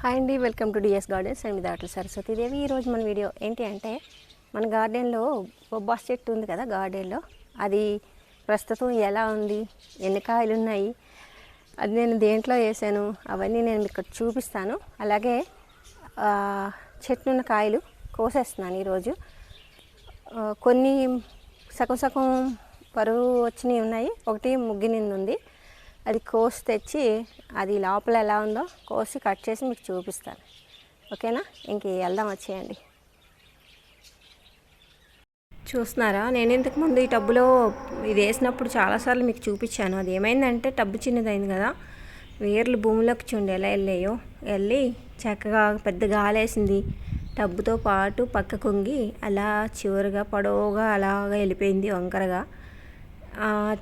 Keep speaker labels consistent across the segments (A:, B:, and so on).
A: Hi అండి welcome to DS gardens. And దాటల Saraswatidevi ఈరోజు మన వీడియో ఏంటి అంటే మన గార్డెన్లో బొబ్బాస్ చెట్టు ఉంది కదా గార్డెన్లో. అది ప్రస్తుతం ఎలా ఉంది? ఎన్ని కాయలు ఉన్నాయి? అది నేను దేంట్లో వేసాను? అవన్నీ నేను మీకు ఇక్కడ చూపిస్తాను. అలాగే చెట్టు ఉన్న కాయలు కోసేస్తున్నాను ఈరోజు. కొన్ని సగం సగం పరువు వచ్చినవి ఉన్నాయి. ఒకటి ముగ్గినింది ఉంది అది కోసి తెచ్చి అది లోపల ఎలా ఉందో కోసి కట్ చేసి మీకు చూపిస్తాను. ఓకేనా? ఇంక వెళ్దాం వచ్చేయండి. చూస్తున్నారా? నేను ఇంతకు ముందు ఈ టబ్బులో ఇది వేసినప్పుడు చాలాసార్లు మీకు చూపించాను. అది ఏమైందంటే టబ్బు చిన్నదైంది కదా. వేర్లు భూమిలోకి చూండి ఎలా వెళ్ళాయో వెళ్ళి చక్కగా పెద్ద గాలేసింది. టబ్బుతో పాటు పక్క కొంగి అలా చివరిగా పొడవుగా అలాగా వెళ్ళిపోయింది వంకరగా.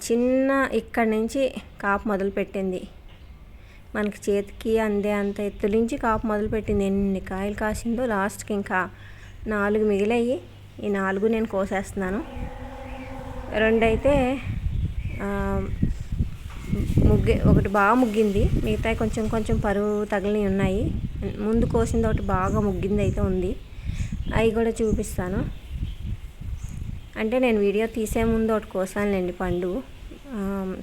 A: చిన్న ఇక్కడి నుంచి కాపు మొదలుపెట్టింది. మనకి చేతికి అందే అంత ఎత్తు నుంచి కాపు మొదలుపెట్టింది. ఎన్ని కాయలు కాసిందో లాస్ట్కి ఇంకా నాలుగు మిగిలాయి. ఈ నాలుగు నేను కోసేస్తున్నాను. రెండైతే ముగ్గి ఒకటి బాగా ముగ్గింది. మిగతా కొంచెం కొంచెం పరువు తగిలి ఉన్నాయి. ముందు కోసింది ఒకటి బాగా ముగ్గింది అయితే ఉంది. అవి కూడా చూపిస్తాను. అంటే నేను వీడియో తీసే ముందు ఒకటి కోసానులేండి పండు.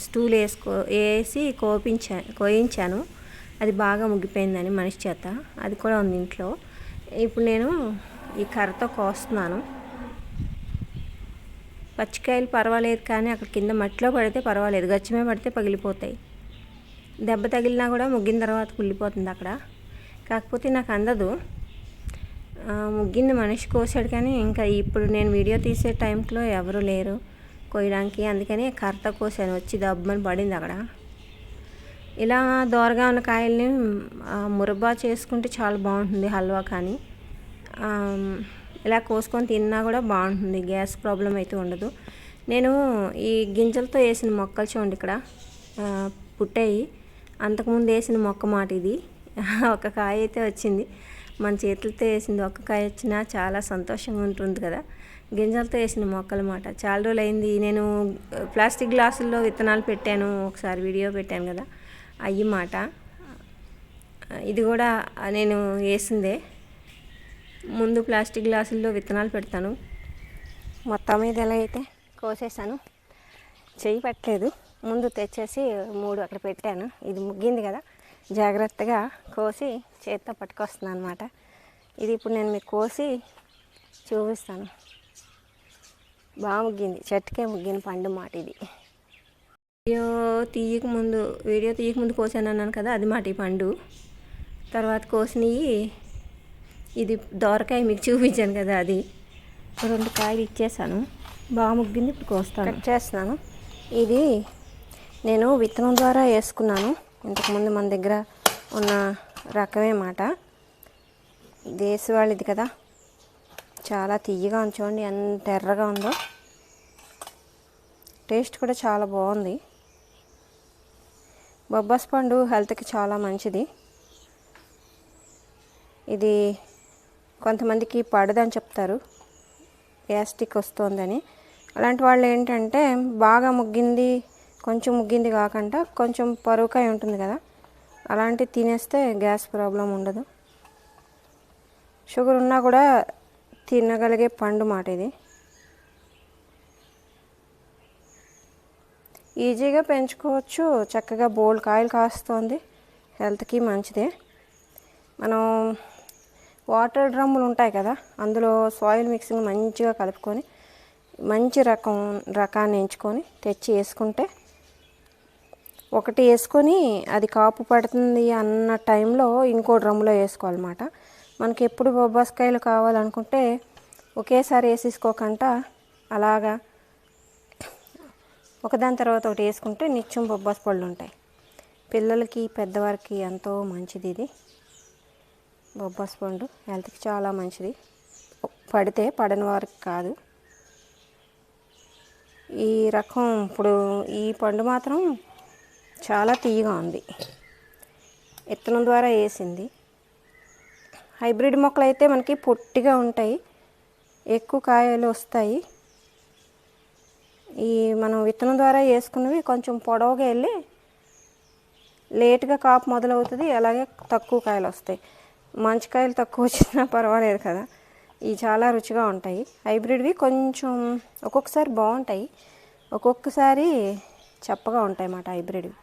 A: స్టూల్ వేసుకో వేసి కోపించా కోయించాను. అది బాగా ముగ్గిపోయిందని మనిషి చేత. అది కూడా ఉంది ఇంట్లో. ఇప్పుడు నేను ఈ కర్రతో కోస్తున్నాను. పచ్చికాయలు పర్వాలేదు కానీ అక్కడ కింద మట్టిలో పడితే పర్వాలేదు. గచ్చమే పడితే పగిలిపోతాయి. దెబ్బ తగిలినా కూడా ముగ్గిన తర్వాత కుళ్ళిపోతుంది అక్కడ. కాకపోతే నాకు అందదు. ముగ్గింది మనిషి కోసాడు కానీ ఇంకా ఇప్పుడు నేను వీడియో తీసే టైంలో ఎవరు లేరు కోయడానికి అందుకని కర్త కోసాను వచ్చి దబ్బని పడింది అక్కడ. ఇలా దోరగా ఉన్న కాయల్ని మురబ్బా చేసుకుంటే చాలా బాగుంటుంది హల్వా కానీ. ఇలా కోసుకొని తిన్నా కూడా బాగుంటుంది గ్యాస్ ప్రాబ్లం అయితే ఉండదు. నేను ఈ గింజలతో వేసిన మొక్కలు చూడండి ఇక్కడ. పుట్టాయి. అంతకుముందు వేసిన మొక్క మాట ఇది. ఒక కాయ అయితే వచ్చింది. మన చేతులతో వేసింది ఒక్క కాయ వచ్చినా చాలా సంతోషంగా ఉంటుంది కదా. గింజలతో వేసిన మొక్కలు మాట. చాలా రోజులు అయింది నేను ప్లాస్టిక్ గ్లాసుల్లో విత్తనాలు పెట్టాను. ఒకసారి వీడియో పెట్టాను కదా. అయ్యి మాట. ఇది కూడా నేను వేసిందే. ముందు ప్లాస్టిక్ గ్లాసుల్లో విత్తనాలు పెడతాను. మొత్తం మీద ఎలా అయితే కోసేసాను. చేయి పెట్టలేదు. ముందు తెచ్చేసి మూడు అక్కడ పెట్టాను. ఇది ముగ్గింది కదా. జాగ్రత్తగా కోసి చేత్తో పట్టుకొస్తున్నాను అనమాట ఇది ఇప్పుడు నేను మీకు కోసి చూపిస్తాను. బాగా ముగ్గింది. చెట్టుకే ముగ్గిన పండు మాట ఇది. వీడియో తీయక ముందు వీడియో తీయక ముందు కోసాను అన్నాను కదా అది మాట ఈ పండు. తర్వాత కోసినవి ఇది దోరకాయ మీకు చూపించాను కదా అది. రెండు కాయలు ఇచ్చేసాను. బాగా ముగ్గింది ఇప్పుడు కోస్తాను. కట్ చేస్తున్నాను. ఇది నేను విత్తనం ద్వారా వేసుకున్నాను. ఇంతకుముందు మన దగ్గర ఉన్న రకమే మాట. దేశవాళిది కదా. చాలా తీయగా ఉంది చూడండి ఎంత ఎర్రగా ఉందో. టేస్ట్ కూడా చాలా బాగుంది. బొబ్బాస్ పండు హెల్త్కి చాలా మంచిది. ఇది కొంతమందికి పడదని చెప్తారు. గ్యాస్ట్రిక్ వస్తుందని. అలాంటి వాళ్ళు ఏంటంటే బాగా ముగ్గింది కొంచెం ముగ్గింది కాకుండా కొంచెం పరువుకాయ ఉంటుంది కదా అలాంటివి తినేస్తే గ్యాస్ ప్రాబ్లం ఉండదు. షుగర్ ఉన్నా కూడా తినగలిగే పండు మాట ఇది. ఈజీగా పెంచుకోవచ్చు చక్కగా బోల్డ్ కాయలు కాస్తుంది హెల్త్కి మంచిదే. మనం వాటర్ డ్రమ్ములు ఉంటాయి కదా అందులో సాయిల్ మిక్సింగ్ మంచిగా కలుపుకొని మంచి రకం రకాన్ని ఎంచుకొని తెచ్చి వేసుకుంటే ఒకటి వేసుకొని అది కాపు పడుతుంది అన్న టైంలో ఇంకో డ్రమ్లో వేసుకోవాలన్నమాట. మనకి ఎప్పుడు బొబ్బాస్కాయలు కావాలనుకుంటే ఒకేసారి వేసేసుకోకుండా అలాగా ఒకదాని తర్వాత ఒకటి వేసుకుంటే నిత్యం బొబ్బాస్ పళ్ళు ఉంటాయి. పిల్లలకి పెద్దవారికి ఎంతో మంచిది ఇది. బొబ్బాస్ పండు హెల్త్కి చాలా మంచిది. పడితే పడని వారికి కాదు. ఈ రకం ఇప్పుడు ఈ పండు మాత్రం చాలా తీయగా ఉంది. విత్తనం ద్వారా వేసింది. హైబ్రిడ్ మొక్కలు అయితే మనకి పొట్టిగా ఉంటాయి. ఎక్కువ కాయలు వస్తాయి. ఈ మనం విత్తనం ద్వారా వేసుకున్నవి కొంచెం పొడవుగా వెళ్ళి లేట్గా కాపు మొదలవుతుంది. అలాగే తక్కువ కాయలు వస్తాయి. మంచికాయలు తక్కువ వచ్చినా పర్వాలేదు కదా. ఇవి చాలా రుచిగా ఉంటాయి. హైబ్రిడ్వి కొంచెం ఒక్కొక్కసారి బాగుంటాయి. ఒక్కొక్కసారి చప్పగా ఉంటాయి అన్నమాట హైబ్రిడ్వి.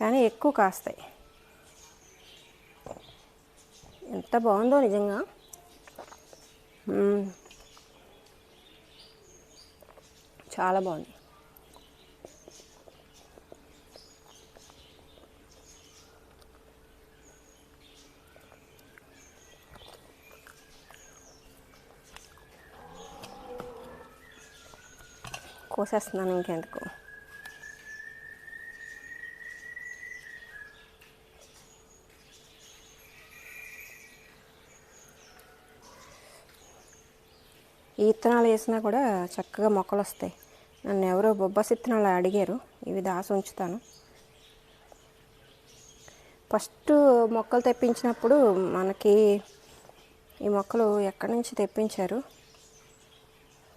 A: కానీ ఎక్కువ కాస్తాయి. ఎంత బాగుందో నిజంగా. చాలా బాగుంది. కోసేస్తున్నాను ఇంకెందుకు. ఈ విత్తనాలు వేసినా కూడా చక్కగా మొక్కలు వస్తాయి నన్ను ఎవరో బొబ్బస్ విత్తనాలు అడిగారు ఇవి దాసి ఉంచుతాను. ఫస్ట్ మొక్కలు తెప్పించినప్పుడు మనకి ఈ మొక్కలు ఎక్కడి నుంచి తెప్పించారు?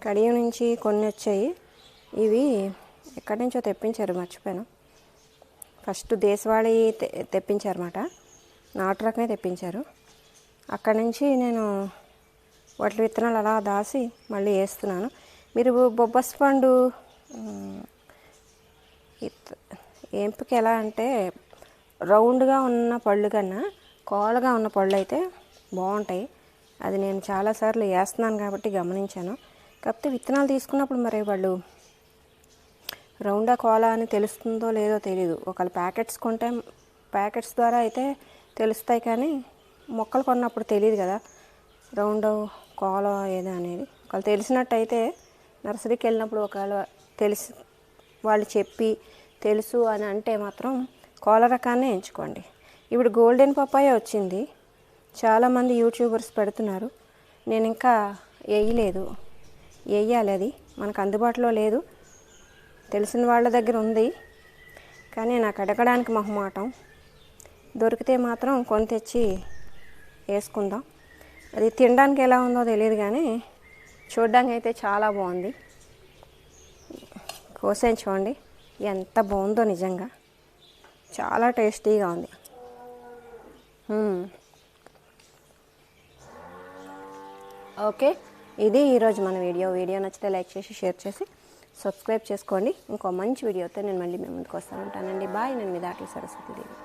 A: కడియం నుంచి కొన్ని వచ్చాయి. ఇవి ఎక్కడి నుంచో తెప్పించారు మర్చిపోయాను. ఫస్ట్ దేశవాళీ తె తెప్పించారన్నమాట. నాటు రకమే తెప్పించారు. అక్కడి నుంచి నేను వాటి విత్తనాలు అలా దాసి మళ్ళీ వేస్తున్నాను. మీరు బొబ్బస్ పండు ఇత్- ఎంపిక ఎలా అంటే రౌండ్గా ఉన్న పళ్ళు కన్నా కోలగా ఉన్న పళ్ళు అయితే బాగుంటాయి. అది నేను చాలాసార్లు వేస్తున్నాను కాబట్టి గమనించాను. కాకపోతే విత్తనాలు తీసుకున్నప్పుడు మరి వాళ్ళు రౌండా కోలా అని తెలుస్తుందో లేదో తెలియదు ఒకవేళ ప్యాకెట్స్ కొంటే ప్యాకెట్స్ ద్వారా అయితే తెలుస్తాయి కానీ మొక్కలు కొన్నప్పుడు తెలియదు కదా. రౌండ్ కోల ఏదో అనేది. ఒకవేళ తెలిసినట్టయితే నర్సరీకి వెళ్ళినప్పుడు ఒకవేళ తెలిసి వాళ్ళు చెప్పి తెలుసు అని అంటే మాత్రం కోల రకాన్ని ఎంచుకోండి. ఇప్పుడు గోల్డెన్ పప్పాయ వచ్చింది. చాలామంది యూట్యూబర్స్ పెడుతున్నారు. నేను ఇంకా వేయలేదు వేయాలి అది. మనకు అందుబాటులో లేదు. తెలిసిన వాళ్ళ దగ్గర ఉంది. కానీ నాకు అడగడానికి మొహమాటం. దొరికితే మాత్రం కొని తెచ్చి వేసుకుందాం. అది తినడానికి ఎలా ఉందో తెలియదు కానీ చూడడానికి అయితే చాలా బాగుంది. కోసేం చూడండి ఎంత బాగుందో నిజంగా. చాలా టేస్టీగా ఉంది. ఓకే ఇది ఈరోజు మన వీడియో. వీడియో నచ్చితే లైక్ చేసి షేర్ చేసి సబ్స్క్రైబ్ చేసుకోండి. ఇంకో మంచి వీడియోతో నేను మళ్ళీ మీ ముందుకు వస్తాను. ఉంటానండి. బాయ్ నేను మీ దాటి సరస్వతి దేవి